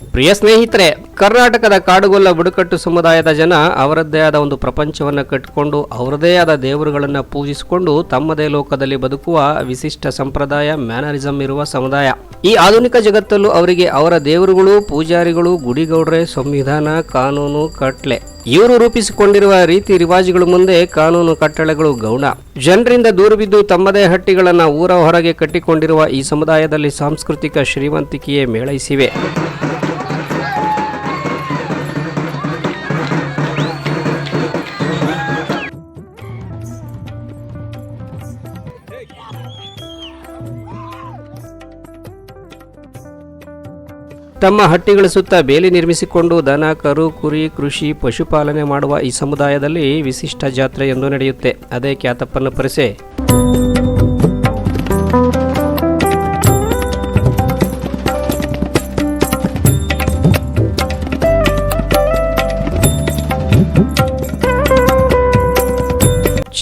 ಪ್ರಿಯ ಸ್ನೇಹಿತರೆ, ಕರ್ನಾಟಕದ ಕಾಡುಗೊಲ್ಲ ಬುಡಕಟ್ಟು ಸಮುದಾಯದ ಜನ ಅವರದ್ದೇ ಆದ ಒಂದು ಪ್ರಪಂಚವನ್ನು ಕಟ್ಟಿಕೊಂಡು ಅವರದೇ ಆದ ದೇವರುಗಳನ್ನು ಪೂಜಿಸಿಕೊಂಡು ತಮ್ಮದೇ ಲೋಕದಲ್ಲಿ ಬದುಕುವ ವಿಶಿಷ್ಟ ಸಂಪ್ರದಾಯ ಮ್ಯಾನರಿಸಂ ಇರುವ ಸಮುದಾಯ. ಈ ಆಧುನಿಕ ಜಗತ್ತಲ್ಲೂ ಅವರಿಗೆ ಅವರ ದೇವರುಗಳು, ಪೂಜಾರಿಗಳು, ಗುಡಿಗೌಡ್ರೆ, ಸಂವಿಧಾನ, ಕಾನೂನು, ಕಟ್ಲೆ. ಇವರು ರೂಪಿಸಿಕೊಂಡಿರುವ ರೀತಿ ರಿವಾಜುಗಳ ಮುಂದೆ ಕಾನೂನು ಕಟ್ಟಳೆಗಳು ಗೌಣ. ಜನರಿಂದ ದೂರ ಬಿದ್ದು ತಮ್ಮದೇ ಹಟ್ಟಿಗಳನ್ನು ಊರ ಹೊರಗೆ ಕಟ್ಟಿಕೊಂಡಿರುವ ಈ ಸಮುದಾಯದಲ್ಲಿ ಸಾಂಸ್ಕೃತಿಕ ಶ್ರೀಮಂತಿಕೆಯೇ ಮೇಳೈಸಿವೆ. ತಮ್ಮ ಹಟ್ಟಿಗಳ ಸುತ್ತ ಬೇಲಿ ನಿರ್ಮಿಸಿಕೊಂಡು ದನ, ಕರು, ಕುರಿ, ಕೃಷಿ, ಪಶುಪಾಲನೆ ಮಾಡುವ ಈ ಸಮುದಾಯದಲ್ಲಿ ವಿಶಿಷ್ಟ ಜಾತ್ರೆ ಎಂದು ನಡೆಯುತ್ತೆ. ಅದೇ ಖ್ಯಾತಪ್ಪನ ಪರಿಸೆ.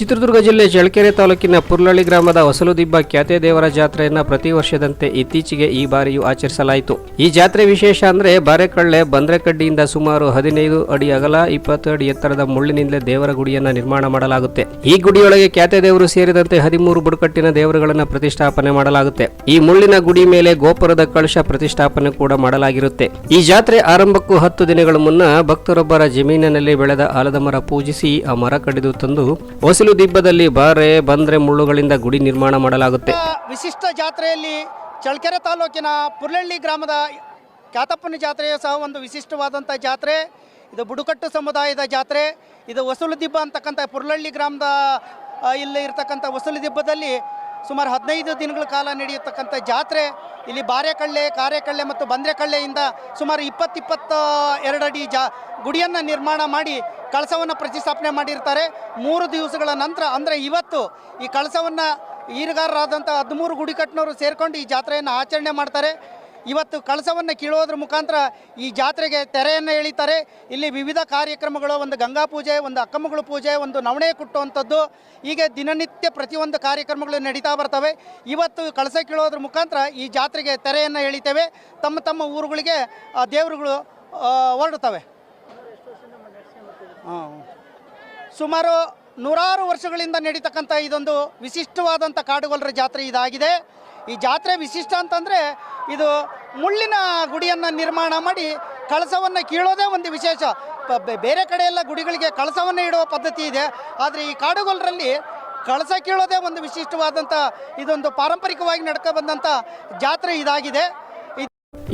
ಚಿತ್ರದುರ್ಗ ಜಿಲ್ಲೆ ಚಳ್ಳಕೆರೆ ತಾಲೂಕಿನ ಪುರ್ಲಳ್ಳಿ ಗ್ರಾಮದ ಹೊಸಲುದಿಬ್ಬ ಖ್ಯಾತೆ ದೇವರ ಜಾತ್ರೆಯನ್ನ ಪ್ರತಿ ವರ್ಷದಂತೆ ಇತ್ತೀಚೆಗೆ ಈ ಬಾರಿಯೂ ಆಚರಿಸಲಾಯಿತು. ಈ ಜಾತ್ರೆ ವಿಶೇಷ ಅಂದ್ರೆ ಬಾರೆಕಳ್ಳೆ, ಬಂದ್ರೆಕಡ್ಡಿಯಿಂದ ಸುಮಾರು ಹದಿನೈದು ಅಡಿ ಅಗಲ, ಇಪ್ಪತ್ತು ಅಡಿ ಎತ್ತರದ ಮುಳ್ಳಿನಿಂದಲೇ ದೇವರ ಗುಡಿಯನ್ನ ನಿರ್ಮಾಣ ಮಾಡಲಾಗುತ್ತೆ. ಈ ಗುಡಿಯೊಳಗೆ ಖ್ಯಾತೆ ದೇವರು ಸೇರಿದಂತೆ ಹದಿಮೂರು ಬುಡಕಟ್ಟಿನ ದೇವರುಗಳನ್ನ ಪ್ರತಿಷ್ಠಾಪನೆ ಮಾಡಲಾಗುತ್ತೆ. ಈ ಮುಳ್ಳಿನ ಗುಡಿ ಮೇಲೆ ಗೋಪುರದ ಕಳಶ ಪ್ರತಿಷ್ಠಾಪನೆ ಕೂಡ ಮಾಡಲಾಗಿರುತ್ತೆ. ಈ ಜಾತ್ರೆ ಆರಂಭಕ್ಕೂ ಹತ್ತು ದಿನಗಳ ಮುನ್ನ ಭಕ್ತರೊಬ್ಬರ ಜಮೀನಿನಲ್ಲಿ ಬೆಳೆದ ಆಲದ ಮರ ಪೂಜಿಸಿ ಆ ಮರ ಕಡಿದು ತಂದು ಹೊಸಲು ದಿಬ್ಬದಲ್ಲಿ ಬಾರೆ ಬಂದ್ರೆ ಮುಳ್ಳುಗಳಿಂದ ಗುಡಿ ನಿರ್ಮಾಣ ಮಾಡಲಾಗುತ್ತೆ. ವಿಶಿಷ್ಟ ಜಾತ್ರೆಯಲ್ಲಿ ಚಳ್ಳಕೆರೆ ತಾಲೂಕಿನ ಪುರ್ಲಳ್ಳಿ ಗ್ರಾಮದ ಕ್ಯಾತಪ್ಪನ ಜಾತ್ರೆಯು ಸಹ ಒಂದು ವಿಶಿಷ್ಟವಾದಂಥ ಜಾತ್ರೆ. ಇದು ಬುಡಕಟ್ಟು ಸಮುದಾಯದ ಜಾತ್ರೆ. ಇದು ವಸೂಲು ದಿಬ್ಬ ಅಂತಕ್ಕಂಥ ಪುರ್ಲಳ್ಳಿ ಗ್ರಾಮದ ಇಲ್ಲಿ ಇರ್ತಕ್ಕಂಥ ವಸೂಲು ದಿಬ್ಬದಲ್ಲಿ ಸುಮಾರು ಹದಿನೈದು ದಿನಗಳ ಕಾಲ ನಡೆಯತಕ್ಕಂಥ ಜಾತ್ರೆ. ಇಲ್ಲಿ ಬಾರೆಕಳ್ಳೆ, ಕಾರೆಕಳ್ಳೆ ಮತ್ತು ಬಂದ್ರೆಕಳ್ಳೆಯಿಂದ ಸುಮಾರು ಇಪ್ಪತ್ತು ಇಪ್ಪತ್ತ ಎರಡು ಅಡಿ ಜಾ, ಗುಡಿಯನ್ನು ನಿರ್ಮಾಣ ಮಾಡಿ ಕಳಸವನ್ನು ಪ್ರತಿಷ್ಠಾಪನೆ ಮಾಡಿರ್ತಾರೆ. ಮೂರು ದಿವಸಗಳ ನಂತರ, ಅಂದರೆ ಇವತ್ತು ಈ ಕಳಸವನ್ನು ಈರುಗಾರರಾದಂಥ ಹದಿಮೂರು ಗುಡಿಕಟ್ಟಿನವರು ಸೇರಿಕೊಂಡು ಈ ಜಾತ್ರೆಯನ್ನು ಆಚರಣೆ ಮಾಡ್ತಾರೆ. ಇವತ್ತು ಕಳಸವನ್ನು ಕೀಳೋದ್ರ ಮುಖಾಂತರ ಈ ಜಾತ್ರೆಗೆ ತೆರೆಯನ್ನು ಎಳಿತಾರೆ. ಇಲ್ಲಿ ವಿವಿಧ ಕಾರ್ಯಕ್ರಮಗಳು, ಒಂದು ಗಂಗಾ ಪೂಜೆ, ಒಂದು ಅಕ್ಕಮಗಳ ಪೂಜೆ, ಒಂದು ನವಣೆ ಕುಟ್ಟುವಂಥದ್ದು. ಹೀಗೆ ದಿನನಿತ್ಯ ಪ್ರತಿಯೊಂದು ಕಾರ್ಯಕ್ರಮಗಳು ನಡೀತಾ ಬರ್ತವೆ. ಇವತ್ತು ಕಳಸ ಕೀಳೋದ್ರ ಮುಖಾಂತರ ಈ ಜಾತ್ರೆಗೆ ತೆರೆಯನ್ನು ಎಳಿತೇವೆ. ತಮ್ಮ ತಮ್ಮ ಊರುಗಳಿಗೆ ದೇವರುಗಳು ಹೊರಡುತ್ತವೆ. ಸುಮಾರು ನೂರಾರು ವರ್ಷಗಳಿಂದ ನಡೀತಕ್ಕಂಥ ಇದೊಂದು ವಿಶಿಷ್ಟವಾದಂಥ ಕಾಡುಗೊಲ್ಲರ ಜಾತ್ರೆ ಇದಾಗಿದೆ. ಈ ಜಾತ್ರೆ ವಿಶಿಷ್ಟ ಅಂತಂದರೆ ಇದು ಮುಳ್ಳಿನ ಗುಡಿಯನ್ನು ನಿರ್ಮಾಣ ಮಾಡಿ ಕಳಸವನ್ನು ಕೀಳೋದೇ ಒಂದು ವಿಶೇಷ. ಬೇರೆ ಕಡೆ ಎಲ್ಲ ಗುಡಿಗಳಿಗೆ ಕಳಸವನ್ನು ಇಡುವ ಪದ್ಧತಿ ಇದೆ. ಆದರೆ ಈ ಕಾಡುಗೊಲ್ಲರಲ್ಲಿ ಕಳಸ ಕೀಳೋದೇ ಒಂದು ವಿಶಿಷ್ಟವಾದಂಥ ಇದೊಂದು ಪಾರಂಪರಿಕವಾಗಿ ನಡ್ಕೊ ಬಂದಂಥ ಜಾತ್ರೆ ಇದಾಗಿದೆ.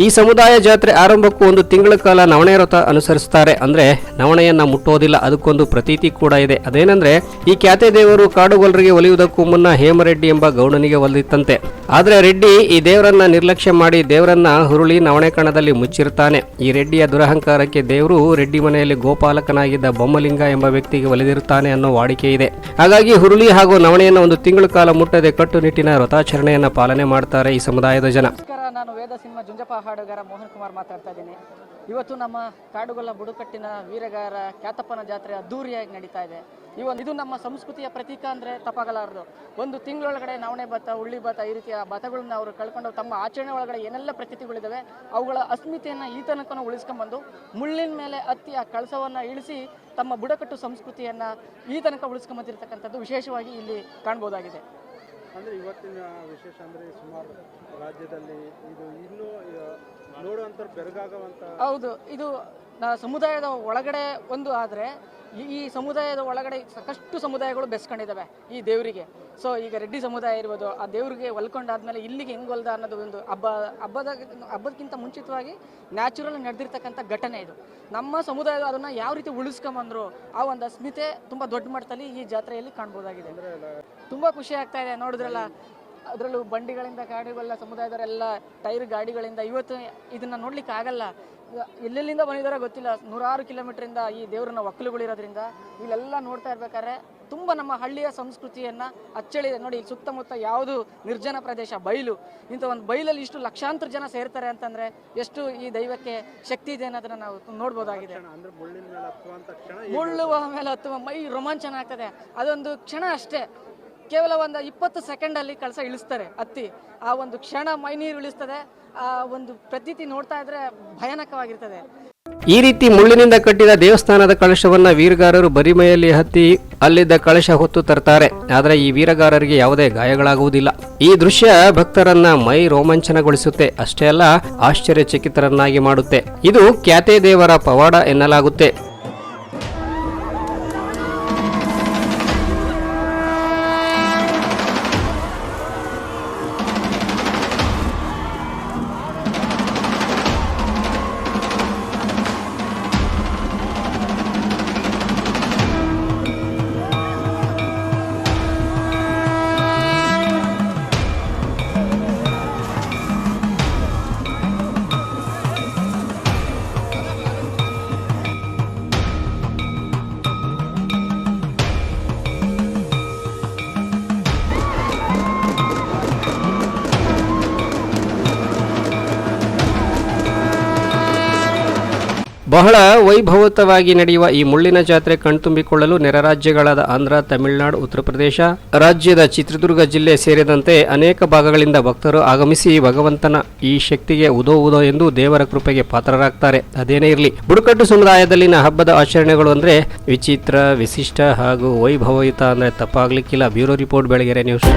ಈ ಸಮುದಾಯ ಜಾತ್ರೆ ಆರಂಭಕ್ಕೂ ಒಂದು ತಿಂಗಳ ಕಾಲ ನವಣೆ ವ್ರತ ಅನುಸರಿಸ್ತಾರೆ ಅಂದ್ರೆ ನವಣೆಯನ್ನ ಮುಟ್ಟೋದಿಲ್ಲ, ಅದಕ್ಕೊಂದು ಪ್ರತೀತಿ ಕೂಡ ಇದೆ. ಅದೇನೆಂದ್ರೆ, ಈ ಖ್ಯಾತೆ ದೇವರು ಕಾಡುಗೊಲ್ಲರಿಗೆ ಒಲಿಯುವುದಕ್ಕೂ ಮುನ್ನ ಹೇಮರೆಡ್ಡಿ ಎಂಬ ಗೌಡನಿಗೆ ಒಲಿದಿತ್ತಂತೆ ಆದ್ರೆ ರೆಡ್ಡಿ ಈ ದೇವರನ್ನ ನಿರ್ಲಕ್ಷ್ಯ ಮಾಡಿ ದೇವರನ್ನ ಹುರುಳಿ ನವಣೆ ಕಣದಲ್ಲಿ ಮುಚ್ಚಿರ್ತಾನೆ. ಈ ರೆಡ್ಡಿಯ ದುರಹಂಕಾರಕ್ಕೆ ದೇವರು ರೆಡ್ಡಿ ಮನೆಯಲ್ಲಿ ಗೋಪಾಲಕನಾಗಿದ್ದ ಬೊಮ್ಮಲಿಂಗ ಎಂಬ ವ್ಯಕ್ತಿಗೆ ಒಲಿದಿರುತ್ತಾನೆ ಅನ್ನೋ ವಾಡಿಕೆ ಇದೆ. ಹಾಗಾಗಿ ಹುರುಳಿ ಹಾಗೂ ನವಣೆಯನ್ನು ಒಂದು ತಿಂಗಳ ಕಾಲ ಮುಟ್ಟದೆ ಕಟ್ಟುನಿಟ್ಟಿನ ವ್ರತಾಚರಣೆಯನ್ನ ಪಾಲನೆ ಮಾಡ್ತಾರೆ ಈ ಸಮುದಾಯದ ಜನ. ನಾನು ವೇದ ಸಿನಿಮಾ ಜುಂಜಪ್ಪ ಹಾಡುಗಾರ ಮೋಹನ್ ಕುಮಾರ್ ಮಾತಾಡ್ತಾ ಇದ್ದೀನಿ. ಇವತ್ತು ನಮ್ಮ ಕಾಡುಗೊಲ್ಲ ಬುಡಕಟ್ಟಿನ ವೀರಗಾರ ಕ್ಯಾತಪ್ಪನ ಜಾತ್ರೆ ಅದ್ದೂರಿಯಾಗಿ ನಡೀತಾ ಇದೆ. ಇವನ್ ಇದು ನಮ್ಮ ಸಂಸ್ಕೃತಿಯ ಪ್ರತೀಕ ಅಂದರೆ ತಪ್ಪಾಗಲಾರದು ಒಂದು ತಿಂಗಳೊಳಗಡೆ ನವಣೆ ಭತ್ತ ಉಳ್ಳಿ ಭತ್ತ ಈ ರೀತಿಯ ಭತ್ತಗಳನ್ನ ಅವರು ಕಳ್ಕೊಂಡು ತಮ್ಮ ಆಚರಣೆ ಒಳಗಡೆ ಏನೆಲ್ಲ ಪ್ರತೀತಿಗಳಿದ್ದಾವೆ ಅವುಗಳ ಅಸ್ಮಿತೆಯನ್ನು ಈ ತನಕನೂ ಉಳಿಸ್ಕೊಂಬಂದು ಮುಳ್ಳಿನ ಮೇಲೆ ಹತ್ತಿ ಆ ಕಳಸವನ್ನು ಇಳಿಸಿ ತಮ್ಮ ಬುಡಕಟ್ಟು ಸಂಸ್ಕೃತಿಯನ್ನು ಈ ತನಕ ಉಳಿಸ್ಕೊಂಬಂದಿರತಕ್ಕಂಥದ್ದು ವಿಶೇಷವಾಗಿ ಇಲ್ಲಿ ಕಾಣ್ಬೋದಾಗಿದೆ. ಅಂದರೆ ಇವತ್ತಿನ ವಿಶೇಷ ಅಂದರೆ ಸುಮಾರು ರಾಜ್ಯದಲ್ಲಿ ಇದು ಇನ್ನೂ ನೋಡುವಂಥ ಬೆರಗಾಗುವಂಥ ಹೌದು ಇದು ಸಮುದಾಯದ ಒಳಗಡೆ ಒಂದು ಆದರೆ, ಈ ಸಮುದಾಯದ ಒಳಗಡೆ ಸಾಕಷ್ಟು ಸಮುದಾಯಗಳು ಬೆಸ್ಕೊಂಡಿದ್ದಾವೆ ಈ ದೇವರಿಗೆ. ಸೊ ಈಗ ರೆಡ್ಡಿ ಸಮುದಾಯ ಇರ್ಬೋದು, ಆ ದೇವರಿಗೆ ಹೊಲ್ಕೊಂಡಾದ್ಮೇಲೆ ಇಲ್ಲಿಗೆ ಹೆಂಗೆ ಹೊಲ್ದ ಅನ್ನೋದು ಒಂದು ಹಬ್ಬ, ಹಬ್ಬದ ಹಬ್ಬದಕ್ಕಿಂತ ಮುಂಚಿತವಾಗಿ ನ್ಯಾಚುರಲ್ ನಡೆದಿರ್ತಕ್ಕಂಥ ಘಟನೆ ಇದು. ನಮ್ಮ ಸಮುದಾಯದ ಅದನ್ನು ಯಾವ ರೀತಿ ಉಳಿಸ್ಕೊಂಬಂದ್ರು, ಆ ಒಂದು ಅಸ್ಮಿತೆ ತುಂಬ ದೊಡ್ಡ ಮಟ್ಟದಲ್ಲಿ ಈ ಜಾತ್ರೆಯಲ್ಲಿ ಕಾಣ್ಬೋದಾಗಿದೆ. ತುಂಬ ಖುಷಿ ಆಗ್ತಾ ಇದೆ, ನೋಡಿದ್ರಲ್ಲ? ಅದರಲ್ಲೂ ಬಂಡಿಗಳಿಂದ ಗಾಡಿಗಳೆಲ್ಲ ಸಮುದಾಯದವರೆಲ್ಲ ಟೈರ್ ಗಾಡಿಗಳಿಂದ ಇವತ್ತು ಇದನ್ನ ನೋಡ್ಲಿಕ್ಕೆ ಆಗಲ್ಲ. ಎಲ್ಲೆಲ್ಲಿಂದ ಬಂದಿದಾರೋ ಗೊತ್ತಿಲ್ಲ. ನೂರಾರು ಕಿಲೋಮೀಟ್ರಿಂದ ಈ ದೇವರನ್ನ ಒಕ್ಕಲುಗಳಿರೋದ್ರಿಂದ ಇಲ್ಲೆಲ್ಲ ನೋಡ್ತಾ ಇರ್ಬೇಕಾದ್ರೆ ತುಂಬ ನಮ್ಮ ಹಳ್ಳಿಯ ಸಂಸ್ಕೃತಿಯನ್ನ ಅಚ್ಚಳಿದೆ. ನೋಡಿ ಇಲ್ಲಿ ಸುತ್ತಮುತ್ತ ಯಾವುದು ನಿರ್ಜನ ಪ್ರದೇಶ? ಬಯಲು ಇಂಥ ಒಂದು ಬಯಲಲ್ಲಿ ಇಷ್ಟು ಲಕ್ಷಾಂತರ ಜನ ಸೇರ್ತಾರೆ ಅಂತಂದ್ರೆ ಎಷ್ಟು ಈ ದೈವಕ್ಕೆ ಶಕ್ತಿ ಇದೆ ಅನ್ನೋದನ್ನ ನಾವು ನೋಡ್ಬೋದಾಗಿದೆ. ಮುಳ್ಳುವ ಮೇಲೆ ಹತ್ತುವ ಮೈ ರೋಮಾಂಚನ ಆಗ್ತದೆ. ಅದೊಂದು ಕ್ಷಣ ಅಷ್ಟೇ. ಕೇವಲ ಒಂದು ಇಪ್ಪತ್ತು ಸೆಕೆಂಡಲ್ಲಿ ಕಳಸ ಇಳಿಸ್ತಾರೆ ಹತ್ತಿ ಆ ಒಂದು ಕ್ಷಣ ಮೈ ನೀರು ಇಳಿಸ್ತದೆ. ಆ ಒಂದು ಪ್ರತೀತಿ ನೋಡ್ತಾ ಇದ್ರೆ ಭಯಾನಕವಾಗಿರ್ತದೆ. ಈ ರೀತಿ ಮುಳ್ಳಿನಿಂದ ಕಟ್ಟಿದ ದೇವಸ್ಥಾನದ ಕಳಶವನ್ನ ವೀರಗಾರರು ಬರಿಮೈಯಲ್ಲಿ ಹತ್ತಿ ಅಲ್ಲಿದ್ದ ಕಳಶ ಹೊತ್ತು ತರ್ತಾರೆ. ಆದರೆ ಈ ವೀರಗಾರರಿಗೆ ಯಾವುದೇ ಗಾಯಗಳಾಗುವುದಿಲ್ಲ. ಈ ದೃಶ್ಯ ಭಕ್ತರನ್ನ ಮೈ ರೋಮಾಂಚನಗೊಳಿಸುತ್ತೆ. ಅಷ್ಟೇ ಅಲ್ಲ, ಆಶ್ಚರ್ಯಚಕಿತರನ್ನಾಗಿ ಮಾಡುತ್ತೆ. ಇದು ಖ್ಯಾತೆ ದೇವರ ಪವಾಡ ಎನ್ನಲಾಗುತ್ತೆ. ಬಹಳ ವೈಭವತವಾಗಿ ನಡೆಯುವ ಈ ಮುಳ್ಳಿನ ಜಾತ್ರೆ ಕಣ್ತುಂಬಿಕೊಳ್ಳಲು ನೆರೆ ರಾಜ್ಯಗಳಾದ ಆಂಧ್ರ, ತಮಿಳುನಾಡು, ಉತ್ತರ ಪ್ರದೇಶ, ರಾಜ್ಯದ ಚಿತ್ರದುರ್ಗ ಜಿಲ್ಲೆ ಸೇರಿದಂತೆ ಅನೇಕ ಭಾಗಗಳಿಂದ ಭಕ್ತರು ಆಗಮಿಸಿ ಭಗವಂತನ ಈ ಶಕ್ತಿಗೆ ಉದೋ ಉದೋ ಎಂದು ದೇವರ ಕೃಪೆಗೆ ಪಾತ್ರರಾಗ್ತಾರೆ. ಅದೇನೇ ಇರಲಿ, ಬುಡಕಟ್ಟು ಸಮುದಾಯದಲ್ಲಿನ ಹಬ್ಬದ ಆಚರಣೆಗಳು ಅಂದ್ರೆ ವಿಚಿತ್ರ, ವಿಶಿಷ್ಟ ಹಾಗೂ ವೈಭವಯುತ ಅಂದ್ರೆ ತಪ್ಪಾಗ್ಲಿಕ್ಕಿಲ್ಲ. Bureau report, Belagere news.